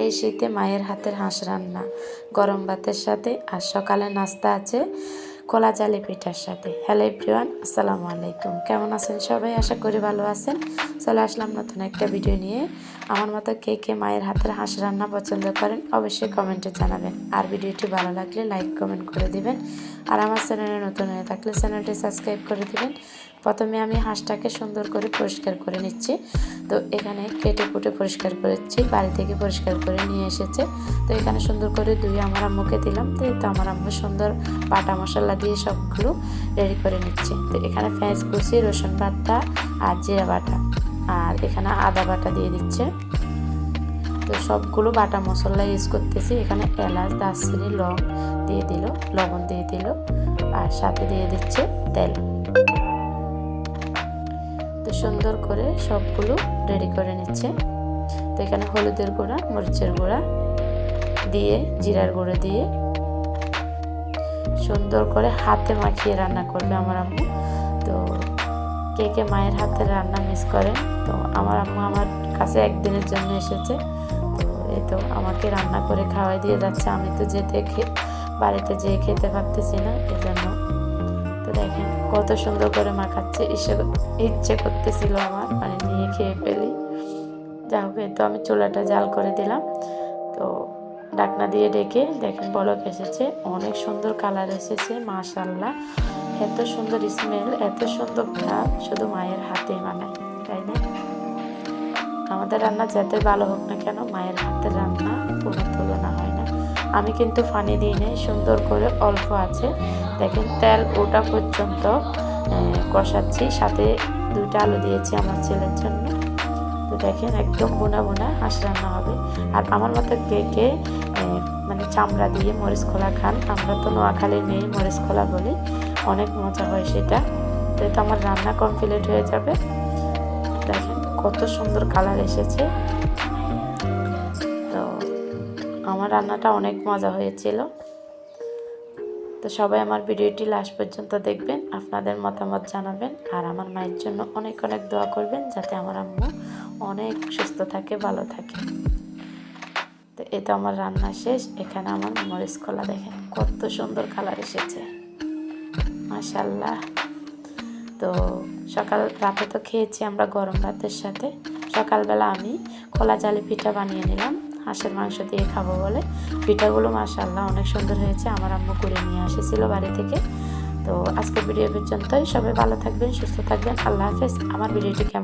এই শীতে মায়ের হাতের হাঁস রান্না। গরম ভাতের সাথে আর সকালে নাস্তা আছে কলা জালি পিঠার সাথে। হ্যালো এভরিওয়ান আসসালামু আলাইকুম। কেমন আছেন সবাই? আশা করি ভালো আছেন। চলে আসলাম নতুন একটা ভিডিও নিয়ে। আমার মতো কে কে মায়ের হাতের হাঁস রান্না পছন্দ করেন, অবশ্যই কমেন্টে জানাবেন। আর ভিডিওটি ভালো লাগলে লাইক কমেন্ট করে দিবেন। আর আমার চ্যানেলে নতুন হয়ে থাকলে চ্যানেলটি সাবস্ক্রাইব করে দিবেন। প্রথমে আমি হাঁসটাকে সুন্দর করে পরিষ্কার করে নিচ্ছি। তো এখানে কেটে কুটে পরিষ্কার করেছি, বাড়ি থেকে পরিষ্কার করে নিয়ে এসেছে। তো এখানে সুন্দর করে ধুয়ে আমার আম্মুকে দিলাম। তো তো আমার আম্মু সুন্দর বাটা মশলা দিয়ে সবগুলো রেডি করে নিচ্ছে। তো এখানে পেঁয়াজ কুচি, রসুন বাটা আর জিরা বাটা। আর এখানে আদা বাটা দিয়ে দিচ্ছে। তো সবগুলো বাটা মশলা ইউজ করতেছি। এখানে এলাচ, দারচিনি, লং দিয়ে দিল, লবণ দিয়ে দিল আর সাথে দিয়ে দিচ্ছে তেল। তো সুন্দর করে সবগুলো রেডি করে নিচ্ছে। তো এখানে হলুদের গুঁড়া, মরিচের গুঁড়া দিয়ে, জিরার গুঁড়ো দিয়ে সুন্দর করে হাতে মাখিয়ে রান্না করবে আমার আম্মু। তো কে কে মায়ের হাতে রান্না মিস করেন, তো আমার আম্মু আমার কাছে একদিনের জন্য এসেছে। তো এই তো আমাকে রান্না করে খাওয়াই দিয়ে যাচ্ছে। আমি তো যেতে বাড়িতে যেয়ে খেতে পারতেছি না এই জন্য তো দেখেন, কত সুন্দর করে মাখাচ্ছে ইচ্ছে ইচ্ছে করতেছিল আমার মানে নিয়ে খেয়ে ফেলি। যা হোক তো আমি চুলাটা জাল করে দিলাম। তো ডাকনা দিয়ে ডেকে, দেখেন বলক এসেছে। অনেক সুন্দর কালার এসেছে মাশাল্লাহ এত সুন্দর স্মেল এত সুন্দর ভাব, শুধু মায়ের হাতে বানায় তাই না? আমাদের রান্না যাতে ভালো হোক না কেন, মায়ের হাতের রান্না আমি কিন্তু ফানি দিই নাই, সুন্দর করে অল্প আছে। দেখেন তেল ওটা পর্যন্ত কষাচ্ছি, সাথে দুইটা আলু দিয়েছি আমার ছেলের জন্য। তো দেখেন একদম বোনা বোনা হাঁস রান্না হবে। আর আমার মতো কে কে মানে চামড়া দিয়ে মরিচ খোলা খান, আমরা তো নোয়াখালী নেই মরিচ খোলা বলি, অনেক মজা হয় সেটা। তো আমার রান্না কমপ্লিট হয়ে যাবে। দেখেন কত সুন্দর কালার এসেছে। আমার রান্নাটা অনেক মজা হয়েছিল। তো সবাই আমার ভিডিওটি লাস্ট পর্যন্ত দেখবেন, আপনাদের মতামত জানাবেন, আর আমার মায়ের জন্য অনেক অনেক দোয়া করবেন যাতে আমার আম্মু অনেক সুস্থ থাকে, ভালো থাকে। তো এটা আমার রান্না শেষ, এখানে আমার মরিচ কলা দেখেন, কত সুন্দর কালার এসেছে। মাশাল্লাহ তো সকাল রাতে তো খেয়েছি আমরা গরম ভাতের সাথে, সকালবেলা আমি কলা জালি পিঠা বানিয়ে নিলাম। হাঁসের মাংস দিয়ে খাব বলে। পিঠাগুলো মাসাল্লাহ অনেক সুন্দর হয়েছে, আমার আম্মু করে নিয়ে এসেছিল বাড়ি থেকে। তো আজকের ভিডিও পর্যন্তই। সবাই ভালো থাকবেন, সুস্থ থাকবেন। আল্লাহ হাফেজ। আমার ভিডিওটি কেমন